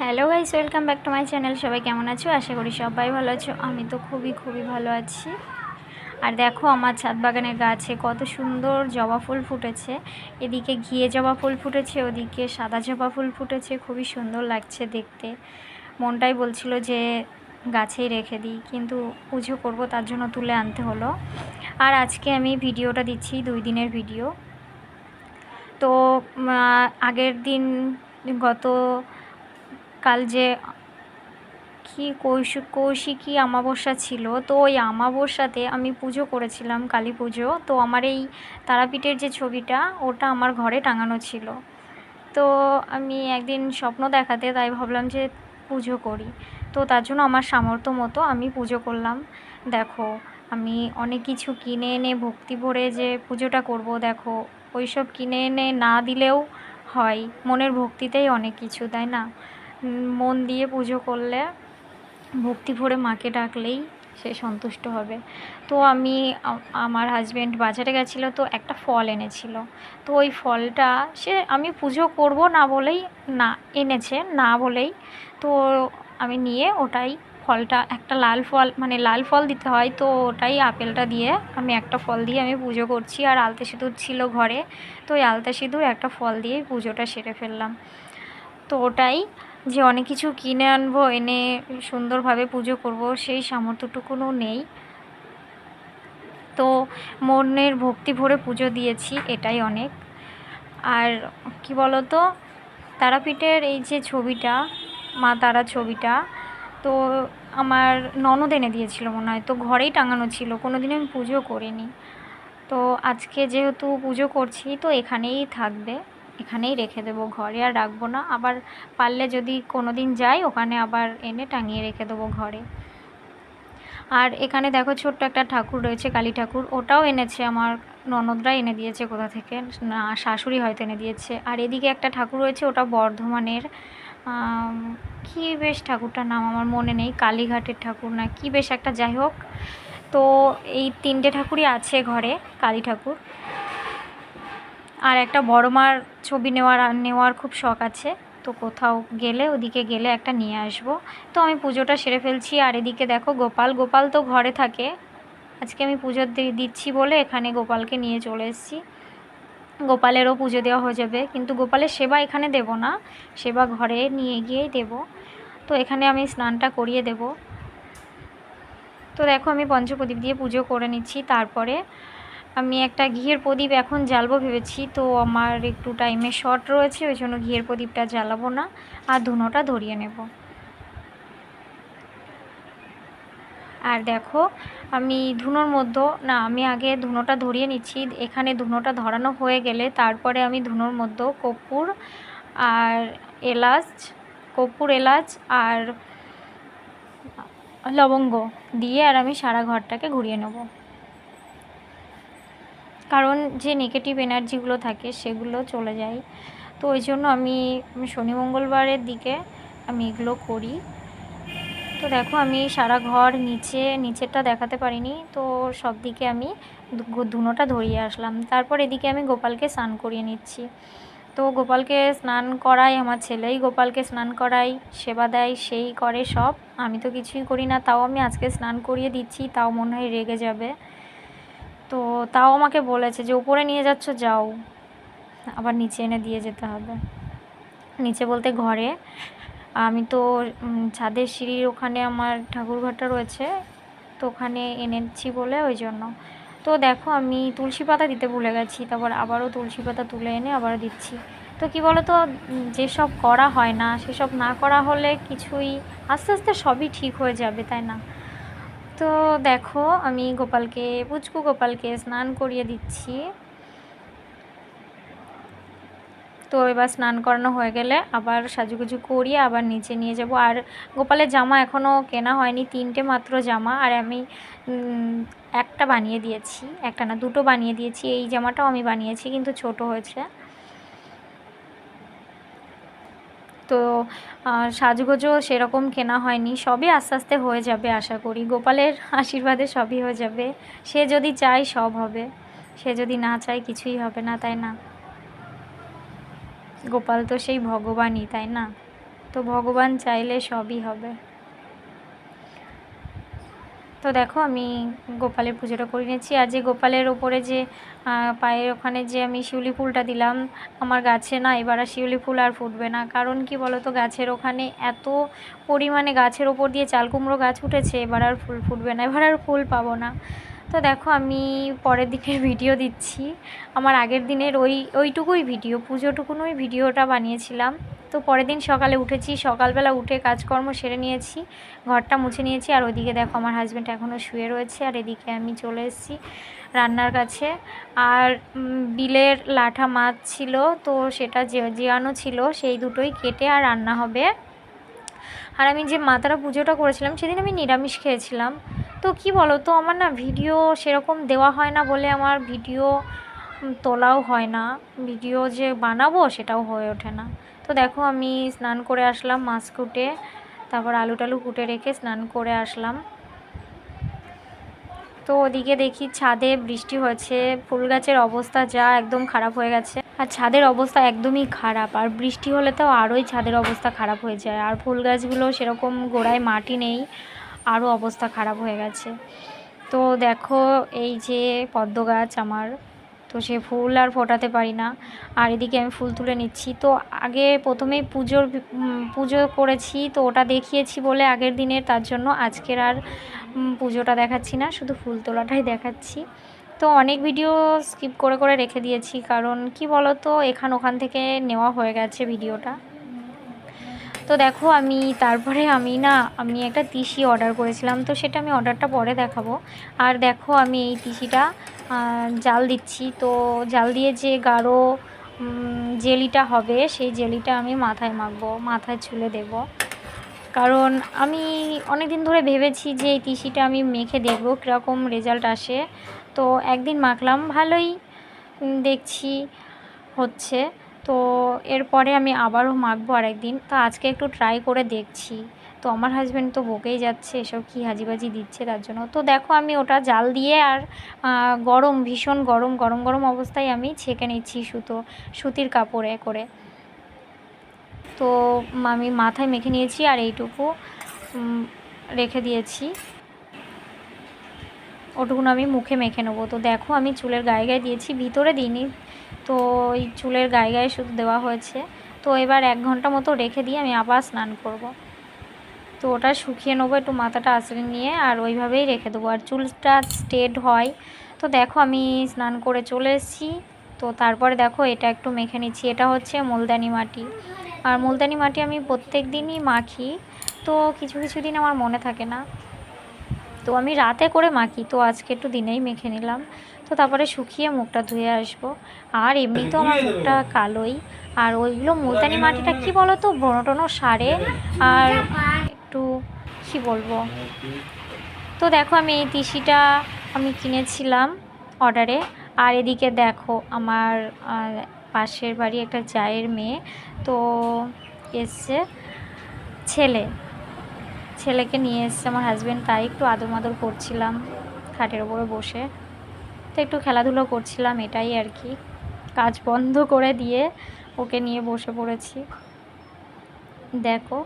Hello guys, welcome back to my channel. সবাই কেমন আছো? আশা করি সবাই ভালো আছো। আমি তো খুবই খুবই ভালো আছি। আর দেখো, আমার ছাদ বাগানের গাছে কত সুন্দর জবা ফুল ফুটেছে। এদিকে ঘিয়ে জবা ফুল ফুটেছে, ওদিকে সাদা জবা ফুল ফুটেছে। খুবই সুন্দর লাগছে দেখতে। মনটাই বলছিল যে গাছেই রেখে দিই, কিন্তু পুজো করব, তার জন্য তুলে আনতে হলো। আর আজকে আমি ভিডিওটা দিচ্ছি, দুই দিনের ভিডিও। তো আগের দিন গত কাল যে কি কৌশিক কৌশিকী অমাবস্যা ছিল, তো ওই অমাবস্যাতে আমি পুজো করেছিলাম, কালী পুজো। তো আমার এই তারাপীঠের যে ছবিটা, ওটা আমার ঘরে টাঙানো ছিল। তো আমি একদিন স্বপ্ন দেখাতে তাই ভাবলাম যে পুজো করি। তো তার জন্য আমার সামর্থ্য মতো আমি পুজো করলাম। দেখো, আমি অনেক কিছু কিনে এনে ভক্তি ভরে যে পুজোটা করব, দেখো, ওইসব কিনে এনে না দিলেও হয়। মনের ভক্তিতেই অনেক কিছু, তাই না? মন দিয়ে পুজো করলে ভক্তি ভরে মাকে ডাকলেই সে সন্তুষ্ট হবে। তো আমি আমার হাজব্যান্ড বাজারে গেছিল, তো একটা ফল এনেছিল। তো ওই ফলটা সে, আমি পুজো করব না বলেই না, এনেছে না বলেই। তো আমি নিয়ে ওটাই ফলটা, একটা লাল ফল মানে লাল ফল দিতে হয়, তো ওটাই আপেলটা দিয়ে আমি একটা ফল দিয়ে আমি পুজো করছি। আর আলতা সিঁদুর ছিল ঘরে, তো ওই আলতা সিঁদুর একটা ফল দিয়েই পুজোটা সেরে ফেললাম। তো ওটাই যে অনেক কিছু কিনে আনব, এনে সুন্দরভাবে পুজো করব, সেই সামর্থ্যটুকুনও নেই। তো মনের ভক্তি ভরে পুজো দিয়েছি, এটাই অনেক। আর কি বলতো, তারাপীঠের এই যে ছবিটা, মা তারা ছবিটা, তো আমার ননদ এনে দিয়েছিল মনে হয়, তো ঘরেই টাঙানো ছিল কোনো দিন আমি পুজো করিনি। তো আজকে যেহেতু পুজো করছি, তো এখানেই থাকবে। এখানেই রেখে দেবো ঘরে আর রাখব না। আবার পারলে যদি কোনো দিন যাই, ওখানে আবার এনে টাঙিয়ে রেখে দেবো ঘরে। আর এখানে দেখো ছোট্ট একটা ঠাকুর রয়েছে, কালী ঠাকুর। ওটাও এনেছে আমার, ননদরা এনে দিয়েছে কোথা থেকে? না, শাশুড়ি হয়তো এনে দিয়েছে। আর এদিকে একটা ঠাকুর রয়েছে, ওটা বর্ধমানের কি বেশ ঠাকুরটার নাম আমার মনে নেই, কালীঘাটের ঠাকুর না, কি বেশ একটা যাই হোক। তো এই তিনটে ঠাকুরই আছে ঘরে, কালী ঠাকুর। আর একটা বড় মার ছবি নেওয়ার নেওয়ার খুব শখ আছে। তো কোথাও গেলে, ওদিকে গেলে একটা নিয়ে আসব। তো আমি পুজোটা সেরে ফেলছি। আর এদিকে দেখো গোপাল গোপাল তো ঘরে থাকে। আজকে আমি পুজো দিচ্ছি বলে এখানে গোপালকে নিয়ে চলে এসেছি। গোপালেরও পুজো দেওয়া হয়ে যাবে। কিন্তু গোপালের সেবা এখানে দেব না। সেবা ঘরে নিয়ে গিয়েই দেব। তো এখানে আমি স্নানটা করিয়ে দেব। তো দেখো আমি পঞ্চপ্রদীপ দিয়ে পুজো করে নিচ্ছি। তারপরে আমি একটা ঘিয়ের প্রদীপ এখন জ্বালবো ভেবেছি, তো আমার একটু টাইমে শর্ট রয়েছে, ওই জন্য ঘিয়ের প্রদীপটা জ্বালাবো না। আর ধুনোটা ধরিয়ে নেব। আর দেখো, আমি ধুনোর মধ্যে, না, আমি আগে ধুনোটা ধরিয়ে নিচ্ছি। এখানে ধুনোটা ধরানো হয়ে গেলে তারপরে আমি ধুনোর মধ্যে কর্পূর আর এলাচ, কর্পূর, এলাচ আর লবঙ্গ দিয়ে আর আমি সারা ঘরটাকে ঘুরিয়ে নেব। কারণ যে নেগেটিভ এনার্জিগুলো থাকে, সেগুলো চলে যায়। তো ওই জন্য আমি শনি মঙ্গলবারের দিকে আমি এগুলো করি। তো দেখো, আমি সারা ঘর নিচে, নিচেরটা দেখাতে পারিনি। তো সব দিকে আমি ধুনোটা ধরিয়ে আসলাম। তারপর এদিকে আমি গোপালকে স্নান করিয়ে নিচ্ছি। তো গোপালকে স্নান করাই, আমার ছেলেই গোপালকে স্নান করাই, সেবা দেয়, সেই করে সব। আমি তো কিছুই করি না, তাও আমি আজকে স্নান করিয়ে দিচ্ছি, তাও মনে হয় রেগে যাবে। তো তাও আমাকে বলেছে যে উপরে নিয়ে যাচ্ছ যাও। আবার নিচে এনে দিয়ে যেতে হবে। নিচে বলতে ঘরে। আমি তো ছাদের সিঁড়ির ওখানে আমার ঠাকুরঘরটা রয়েছে তো ওখানে এনেছি বলে ওই জন্য। তো দেখো আমি তুলসী পাতা দিতে ভুলে গেছি তারপর আবারও তুলসী পাতা তুলে এনে আবার দিচ্ছি। তো কি বলো তো উম, যেসব করা হয় না সেসব না করা হলে কিছুই আস্তে আস্তে সবই ঠিক হয়ে যাবে তাই না? তো দেখো, আমি গোপালকে, পুচকু গোপালকে স্নান করিয়ে দিচ্ছি। তো এবার স্নান করানো হয়ে গেলে আবার সাজুগুজু করিয়ে আবার নিচে নিয়ে যাব। আর গোপালের জামা এখনও কেনা হয়নি, তিনটে মাত্র জামা। আর আমি একটা বানিয়ে দিয়েছি, একটা না, দুটো বানিয়ে দিয়েছি। এই জামাটাও আমি বানিয়েছি, কিন্তু ছোট হয়েছে। তো সাজগোজও সেরকম কেনা হয়নি। সবই আস্তে আস্তে হয়ে যাবে আশা করি। গোপালের আশীর্বাদে সবই হয়ে যাবে। সে যদি চায় সব হবে। সে যদি না চায় কিছুই হবে না, তাই না? গোপাল তো সেই ভগবানই, তাই না? তো ভগবান চাইলে সবই হবে। তো দেখো, আমি গোপালের পুজোটা করে নিয়েছি। আর যে গোপালের ওপরে যে পায়ের ওখানে যে আমি শিউলি ফুলটা দিলাম, আমার গাছে না এবার আর শিউলি ফুল আর ফুটবে না। কারণ কি বলো তো গাছের ওখানে এত পরিমাণে গাছের ওপর দিয়ে চাল কুমড়ো গাছ উঠেছে, এবার আর ফুল ফুটবে না, এবার আর ফুল পাবো না। তো দেখো, আমি পরের দিকের ভিডিও দিচ্ছি। আমার আগের দিনের ওই, ওইটুকুই ভিডিও, পুজোটুকুনই ভিডিওটা বানিয়েছিলাম। তো পরের দিন সকালে উঠেছি, সকালবেলা উঠে কাজকর্ম সেরে নিয়েছি, ঘরটা মুছে নিয়েছি, আর ওইদিকে দেখো আমার হাজব্যান্ড এখনও শুয়ে রয়েছে, আর এদিকে আমি চলে এসেছি রান্নার কাছে। আর বিলের লাঠা মাছ ছিল, তো সেটা যে, জিয়ানো ছিল, সেই দুটোই কেটে আর রান্না হবে। আর আমি যে মাতারা পুজোটা করেছিলাম, সেদিন আমি নিরামিষ খেয়েছিলাম। তো কি বলো তো আমার না ভিডিও সেরকম দেওয়া হয় না বলে আমার ভিডিও তোলাও হয় না। ভিডিও যে বানাবো সেটাও হয়ে ওঠে না। তো দেখো আমি স্নান করে আসলাম মাছ কুটে, তারপর আলু টালু কুটে রেখে স্নান করে আসলাম। তো ওদিকে দেখি ছাদে বৃষ্টি হয়েছে, ফুল গাছের অবস্থা যা একদম খারাপ হয়ে গেছে। আর ছাদের অবস্থা একদমই খারাপ, আর বৃষ্টি হলে তো আরোই ছাদের অবস্থা খারাপ হয়ে যায়। আর ফুল গাছগুলো সেরকম গোড়ায় মাটি নেই আরও অবস্থা খারাপ হয়ে গেছে। তো দেখো এই যে পদ্ম গাছ আমার তো সে ফুল আর ফোটাতে পারি না। আর এদিকে আমি ফুল তুলে নিচ্ছি। তো আগে প্রথমেই পুজোর পুজো করেছি। তো ওটা দেখিয়েছি বলে আগের দিনের, তার জন্য আজকের আর পুজোটা দেখাচ্ছি না, শুধু ফুল তোলাটাই দেখাচ্ছি। তো অনেক ভিডিও স্কিপ করে করে রেখে দিয়েছি, কারণ কি বলো তো এখান ওখান থেকে নেওয়া হয়ে গেছে ভিডিওটা। তো দেখো, আমি তারপরে আমি না, আমি একটা তিসি অর্ডার করেছিলাম। তো সেটা আমি অর্ডারটা পরে দেখাবো। আর দেখো, আমি এই তিসিটা জাল দিচ্ছি। তো জাল দিয়ে যে গাঢ় জেলিটা হবে, সেই জেলিটা আমি মাথায় মাখবো, মাথায় ছুলে দেব। কারণ আমি অনেক দিন ধরে ভেবেছি যে এই তিসিটা আমি মেখে দেখব, কীরকম রেজাল্ট আসে। তো একদিন মাখলাম, ভালোই দেখছি, হচ্ছে। তো এরপরে আমি আবারও মাখবো আরেকদিন। তো আজকে একটু ট্রাই করে দেখছি। তো আমার হাজব্যান্ড তো বকেই যাচ্ছে, এসব কী হাজিবাজি দিচ্ছে তার জন্য। তো দেখো আমি ওটা জাল দিয়ে আর গরম, ভীষণ গরম গরম গরম অবস্থায় আমি ছেঁকে নিচ্ছি সুতো, সুতির কাপড়ে করে। তো আমি মাথায় মেখে নিয়েছি আর এইটুকু রেখে দিয়েছি। ওটুকুন আমি মুখে মেখে নেব। তো দেখো আমি চুলের গায়ে গায়ে দিয়েছি, ভিতরে দিইনি। তো এই চুলের গায়ে গায়ে শুধু দেওয়া হয়েছে। তো এবার এক ঘণ্টা মতো রেখে দিয়ে আমি আবার স্নান করব। তো ওটা শুকিয়ে নেব, একটু মাথাটা আঁচড়ে নিয়ে আর ওইভাবেই রেখে দেবো। আর চুলটা স্ট্রেট হয়। তো দেখো আমি স্নান করে চলে এসেছি। তো তারপরে দেখো এটা একটু মেখে নিচ্ছি। এটা হচ্ছে মুলদানি মাটি। আর মুলদানি মাটি আমি প্রত্যেক দিনই মাখি। তো কিছু কিছু দিন আমার মনে থাকে না। তো আমি রাতে করে মাখি, তো আজকে একটু দিনেই মেখে নিলাম। তো তারপরে শুকিয়ে মুখটা ধুয়ে আসব। আর এমনি তো আমার মুখটা কালোই। আর ওইগুলো মুলতানি মাটিটা কি বলো তো ব্রণ টনো সারে। আর একটু কি বলব? তো দেখো আমি এই তিসিটা আমি কিনেছিলাম অর্ডারে। আর এদিকে দেখো আমার পাশের বাড়ি একটা জায়ের মেয়ে, তো এসছে ছেলে। ছেলেকে নিয়ে এসছে, আমার হাজব্যান্ড তাই একটু আদর মাদর করছিলাম খাটের ওপরে বসে। তো একটু খেলাধুলো করছিলাম, এটাই আর কি। কাজ বন্ধ করে দিয়ে ওকে নিয়ে বসে পড়েছি। দেখো